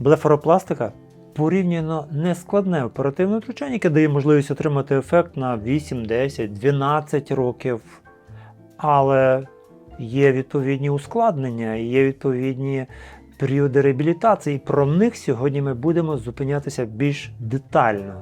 Блефаропластика порівняно нескладне оперативне втручання, яке дає можливість отримати ефект на 8, 10, 12 років. Але є відповідні ускладнення, є відповідні періоди реабілітації. І про них сьогодні ми будемо зупинятися більш детально.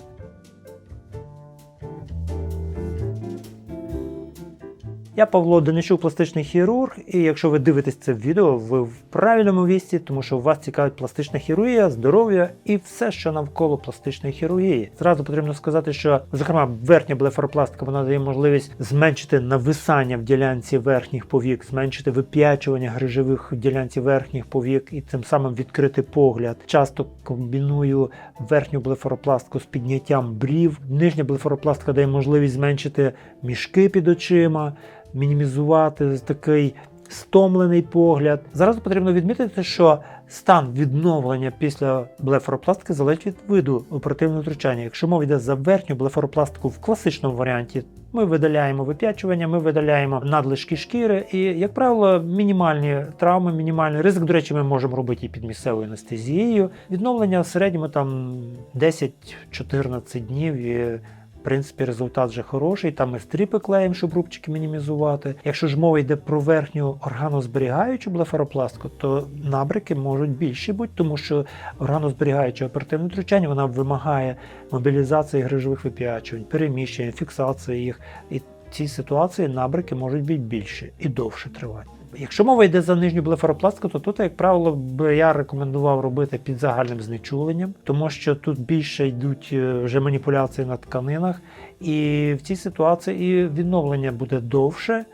Я Павло Денищук, пластичний хірург, і якщо ви дивитесь це відео, ви в правильному місці, тому що вас цікавить пластична хірургія, здоров'я і все, що навколо пластичної хірургії. Зразу потрібно сказати, що зокрема верхня блефаропластика вона дає можливість зменшити нависання в ділянці верхніх повік, зменшити вип'ячування грижових в ділянці верхніх повік і тим самим відкрити погляд. Часто комбіную верхню блефаропластику з підняттям брів. Нижня блефаропластика дає можливість зменшити мішки під очима мінімізувати такий стомлений погляд. Зараз потрібно відмітити, що стан відновлення після блефаропластики залежить від виду оперативного втручання. Якщо мова йде за верхню блефаропластику в класичному варіанті, ми видаляємо вип'ячування, ми видаляємо надлишки шкіри, і, як правило, мінімальні травми, мінімальний ризик. До речі, ми можемо робити і під місцевою анестезією. Відновлення в середньому там 10-14 днів. І в принципі, результат вже хороший. Там ми стріпи клеїмо, щоб рубчики мінімізувати. Якщо ж мова йде про верхню органозберігаючу блефаропластику, то набряки можуть більші бути, тому що органозберігаюче оперативне втручання вона вимагає мобілізації грижових вип'ячувань, переміщення, фіксації їх. І в цій ситуації набряки можуть бути більші і довше тривати. Якщо мова йде за нижню блефаропластику, то тут, як правило, би я рекомендував робити під загальним знечуленням, тому що тут більше йдуть е, вже маніпуляції на тканинах, і в цій ситуації і відновлення буде довше,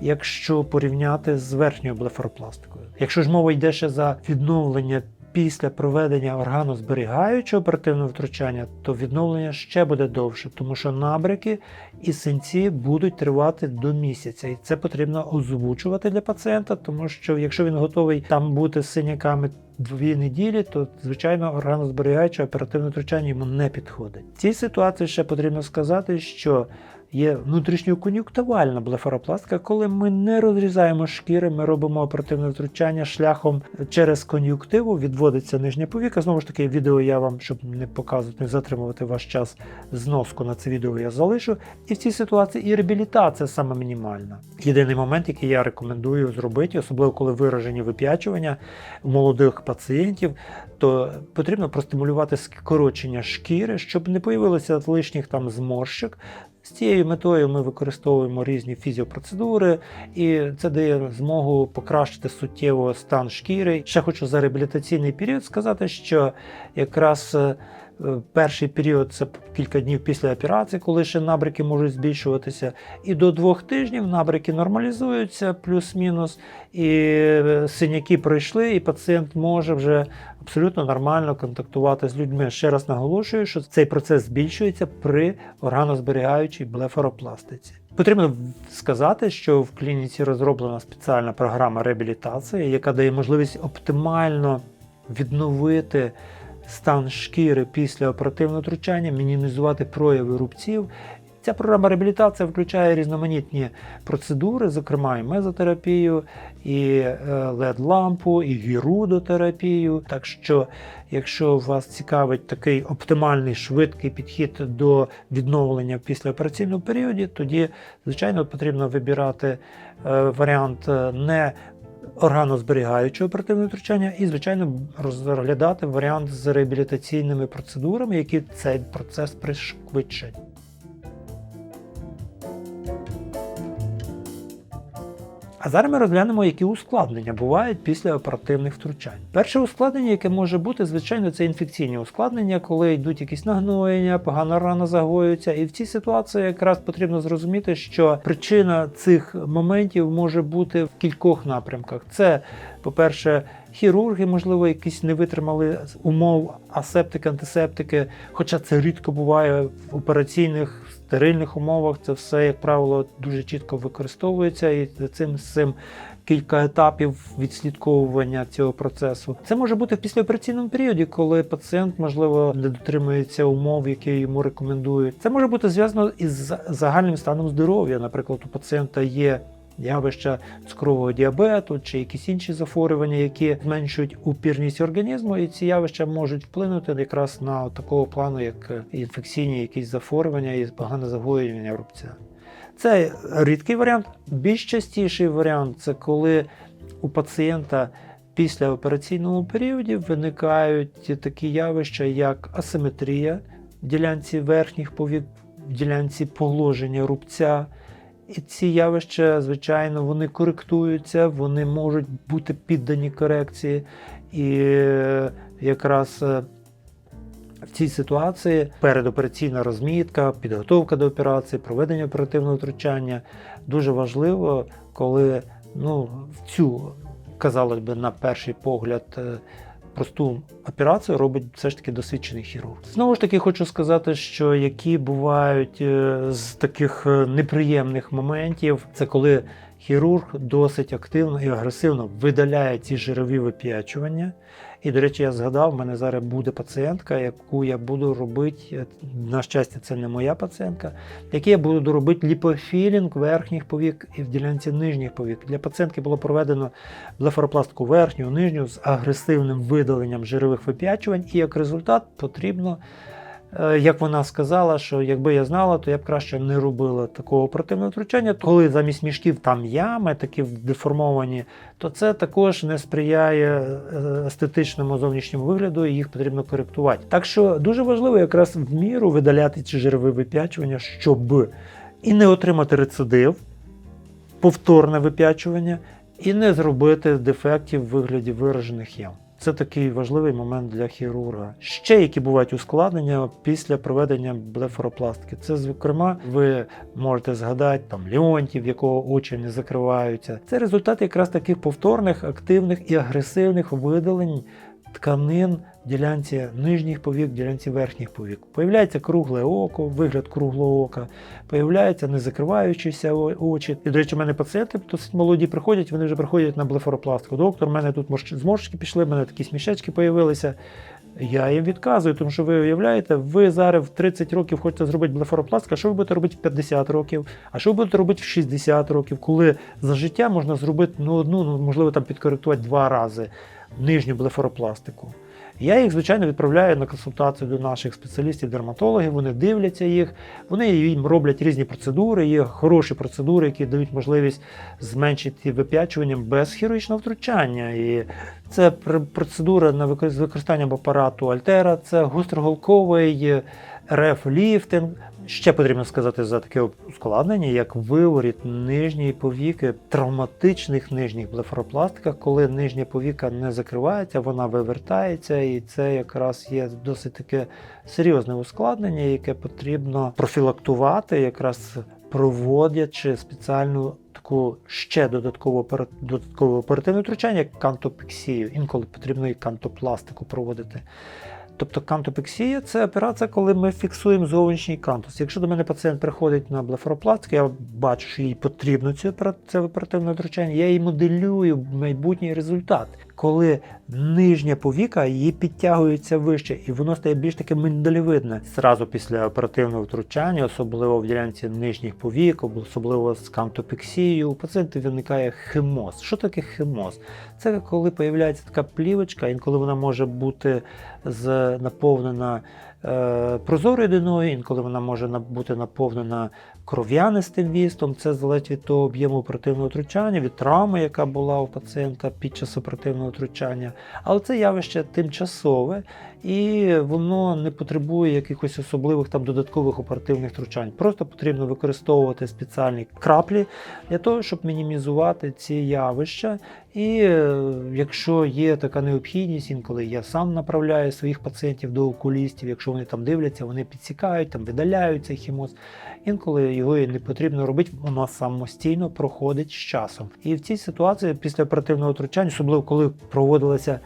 якщо порівняти з верхньою блефаропластикою. Якщо ж мова йде ще за відновлення після проведення органозберігаючого оперативного втручання, то відновлення ще буде довше, тому що набряки і синці будуть тривати до місяця. І це потрібно озвучувати для пацієнта, тому що якщо він готовий там бути з синяками дві неділі, то звичайно органозберігаюче оперативне втручання йому не підходить. В цій ситуації ще потрібно сказати, що Є внутрішньокон'юктивальна блефаропластика, коли ми не розрізаємо шкіри, ми робимо оперативне втручання шляхом через кон'юктиву, відводиться нижня повіка. Знову ж таки, відео я вам, щоб не показувати, не затримувати ваш час зноску на це відео, я залишу. І в цій ситуації і реабілітація саме мінімальна. Єдиний момент, який я рекомендую зробити, особливо коли виражені вип'ячування у молодих пацієнтів, то потрібно простимулювати скорочення шкіри, щоб не появилося лишніх там зморщик. З цією метою ми використовуємо різні фізіопроцедури, і це дає змогу покращити суттєво стан шкіри. Ще хочу за реабілітаційний період сказати, що якраз е, перший період це кілька днів після операції, коли ще набряки можуть збільшуватися, і до двох тижнів набряки нормалізуються, плюс-мінус, і е, синяки пройшли, і пацієнт може вже абсолютно нормально контактувати з людьми. Ще раз наголошую, що цей процес збільшується при органозберігаючій блефаропластиці. Потрібно сказати, що в клініці розроблена спеціальна програма реабілітації, яка дає можливість оптимально відновити стан шкіри після оперативного втручання, мінімізувати прояви рубців. Ця програма реабілітації включає різноманітні процедури, зокрема і мезотерапію, і LED-лампу, і гірудотерапію. Так що, якщо вас цікавить такий оптимальний швидкий підхід до відновлення в післяопераційному періоді, тоді, звичайно, потрібно вибирати е, варіант е, не органозберігаючого оперативного втручання і, звичайно, розглядати варіант з реабілітаційними процедурами, які цей процес пришвидшать. А зараз ми розглянемо, які ускладнення бувають після оперативних втручань. Перше ускладнення, яке може бути, звичайно, це інфекційні ускладнення, коли йдуть якісь нагноєння, погано рана загоюється. І в цій ситуації якраз потрібно зрозуміти, що причина цих моментів може бути в кількох напрямках. Це, по-перше, хірурги, можливо, якісь не витримали умов асептики, антисептики, хоча це рідко буває в операційних стерильних умовах. Це все, як правило, дуже чітко використовується, і цим цим кілька етапів відслідковування цього процесу. Це може бути в післяопераційному періоді, коли пацієнт, можливо, не дотримується умов, які йому рекомендують. Це може бути зв'язано із загальним станом здоров'я. Наприклад, у пацієнта є явища цукрового діабету чи якісь інші захворювання, які зменшують упірність організму, і ці явища можуть вплинути якраз на такого плану, як інфекційні якісь захворювання і погане загоювання рубця. Це рідкий варіант. Більш частіший варіант це коли у пацієнта після операційному періоді виникають такі явища, як асиметрія в ділянці верхніх повік, в ділянці положення рубця. І ці явища, звичайно, вони коректуються, вони можуть бути піддані корекції. І е, якраз е, в цій ситуації передопераційна розмітка, підготовка до операції, проведення оперативного втручання дуже важливо, коли ну, в цю, казалось би, на перший погляд, е, просту операцію робить все ж таки досвідчений хірург. Знову ж таки, хочу сказати, що які бувають е, з таких е, неприємних моментів, це коли хірург досить активно і агресивно видаляє ці жирові вип'ячування. І, до речі, я згадав, в мене зараз буде пацієнтка, яку я буду робити. На щастя, це не моя пацієнтка, яку я буду робити ліпофілінг верхніх повік і в ділянці нижніх повік. Для пацієнтки було проведено блефоропластку верхню, нижню з агресивним видаленням жирових вип'ячувань, і як результат потрібно. Е, Як вона сказала, що якби я знала, то я б краще не робила такого оперативного втручання. Коли замість мішків там ями, такі деформовані, то це також не сприяє е, естетичному зовнішньому вигляду, і їх потрібно коректувати. Так що дуже важливо якраз в міру видаляти ці жирові вип'ячування, щоб і не отримати рецидив, повторне вип'ячування, і не зробити дефектів в вигляді виражених ям. Це такий важливий момент для хірурга. Ще які бувають ускладнення після проведення блефоропластики. Це, зокрема, ви можете згадати там Леонтів, в якого очі не закриваються. Це результат якраз таких повторних, активних і агресивних видалень тканин ділянці нижніх повік, ділянці верхніх повік. Появляється кругле око, вигляд круглого ока, появляються не закриваючіся о- очі. І, до речі, у мене пацієнти досить молоді приходять, вони вже приходять на блефаропластику. Доктор, у мене тут зморшки пішли, в мене такі смішечки появилися. Я їм відказую, тому що ви уявляєте, ви зараз в 30 років хочете зробити блефаропластику, а що ви будете робити в 50 років, а що ви будете робити в 60 років, коли за життя можна зробити ну, одну, ну, можливо, там підкоректувати два рази нижню блефаропластику. Я їх, звичайно, відправляю на консультацію до наших спеціалістів-дерматологів, вони дивляться їх, вони їм роблять різні процедури, є хороші процедури, які дають можливість зменшити вип'ячування без хірургічного втручання. І це пр- процедура на з використанням апарату Альтера, це гостроголковий РФ-ліфтинг. Ще потрібно сказати за таке ускладнення, як виворіт нижньої повіки, травматичних нижніх блефаропластиках, коли нижня повіка не закривається, вона вивертається, і це якраз є досить таке серйозне ускладнення, яке потрібно профілактувати, якраз проводячи спеціальну таку ще додаткову додаткове оперативне втручання, як кантопексію. Інколи потрібно і кантопластику проводити. Тобто кантопексія це операція, коли ми фіксуємо зовнішній кантус. Якщо до мене пацієнт приходить на блефаропластику, я бачу, що їй потрібно це опера- це оперативне втручання, я їй моделюю майбутній результат, коли нижня повіка її підтягується вище, і воно стає більш таке миндалевидне. Зразу після оперативного втручання, особливо в ділянці нижніх повік, особливо з камтопексією, у пацієнта виникає хемоз. Що таке химоз? Це коли появляється така плівочка, інколи вона може бути наповнена прозорою рідиною, інколи вона може бути наповнена кров'янистим вістом. Це залежить від того об'єму оперативного втручання, від травми, яка була у пацієнта під час оперативного втручання. Але це явище тимчасове і воно не потребує якихось особливих там додаткових оперативних втручань. Просто потрібно використовувати спеціальні краплі для того, щоб мінімізувати ці явища. І е, якщо є така необхідність, інколи я сам направляю своїх пацієнтів до окулістів, якщо вони там дивляться, вони підсікають, там видаляють цей хімоз. Інколи його і не потрібно робити, воно самостійно проходить з часом. І в цій ситуації після оперативного втручання, особливо коли проводилося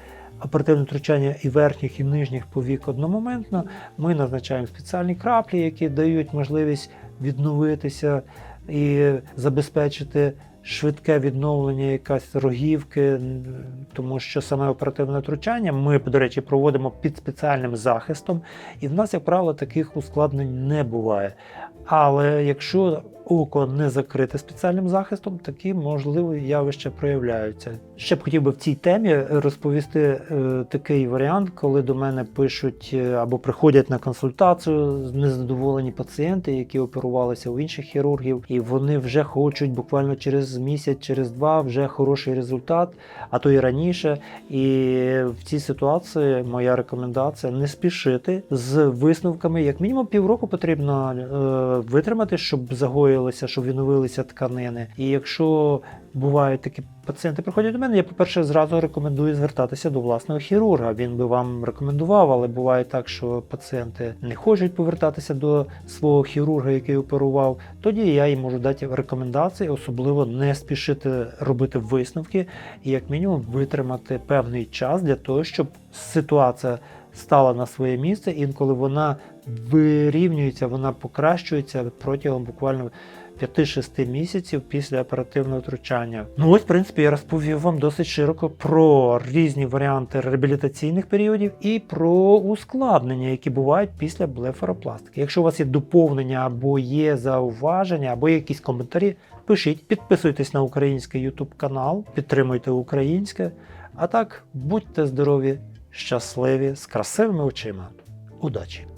оперативне втручання і верхніх, і нижніх повік одномоментно, ми назначаємо спеціальні краплі, які дають можливість відновитися і забезпечити швидке відновлення якась рогівки, тому що саме оперативне втручання ми, до речі, проводимо під спеціальним захистом, і в нас, як правило, таких ускладнень не буває. Але якщо око не закрите спеціальним захистом, такі можливі явища проявляються. Ще б хотів би в цій темі розповісти е, такий варіант, коли до мене пишуть е, або приходять на консультацію незадоволені пацієнти, які оперувалися у інших хірургів, і вони вже хочуть буквально через місяць, через два вже хороший результат, а то і раніше. І в цій ситуації моя рекомендація не спішити з висновками. Як мінімум півроку потрібно е, витримати, щоб загоїлися, щоб відновилися тканини. І якщо бувають такі пацієнти, приходять до мене, я, по-перше, зразу рекомендую звертатися до власного хірурга. Він би вам рекомендував, але буває так, що пацієнти не хочуть повертатися до свого хірурга, який оперував. Тоді я їм можу дати рекомендації, особливо не спішити робити висновки і як мінімум витримати певний час для того, щоб ситуація стала на своє місце, інколи вона вирівнюється, вона покращується протягом буквально 5-6 місяців після оперативного втручання. Ну ось, в принципі, я розповів вам досить широко про різні варіанти реабілітаційних періодів і про ускладнення, які бувають після блефаропластики. Якщо у вас є доповнення або є зауваження, або якісь коментарі, пишіть, підписуйтесь на український YouTube канал, підтримуйте українське. А так, будьте здорові, щасливі, з красивими очима. Удачі!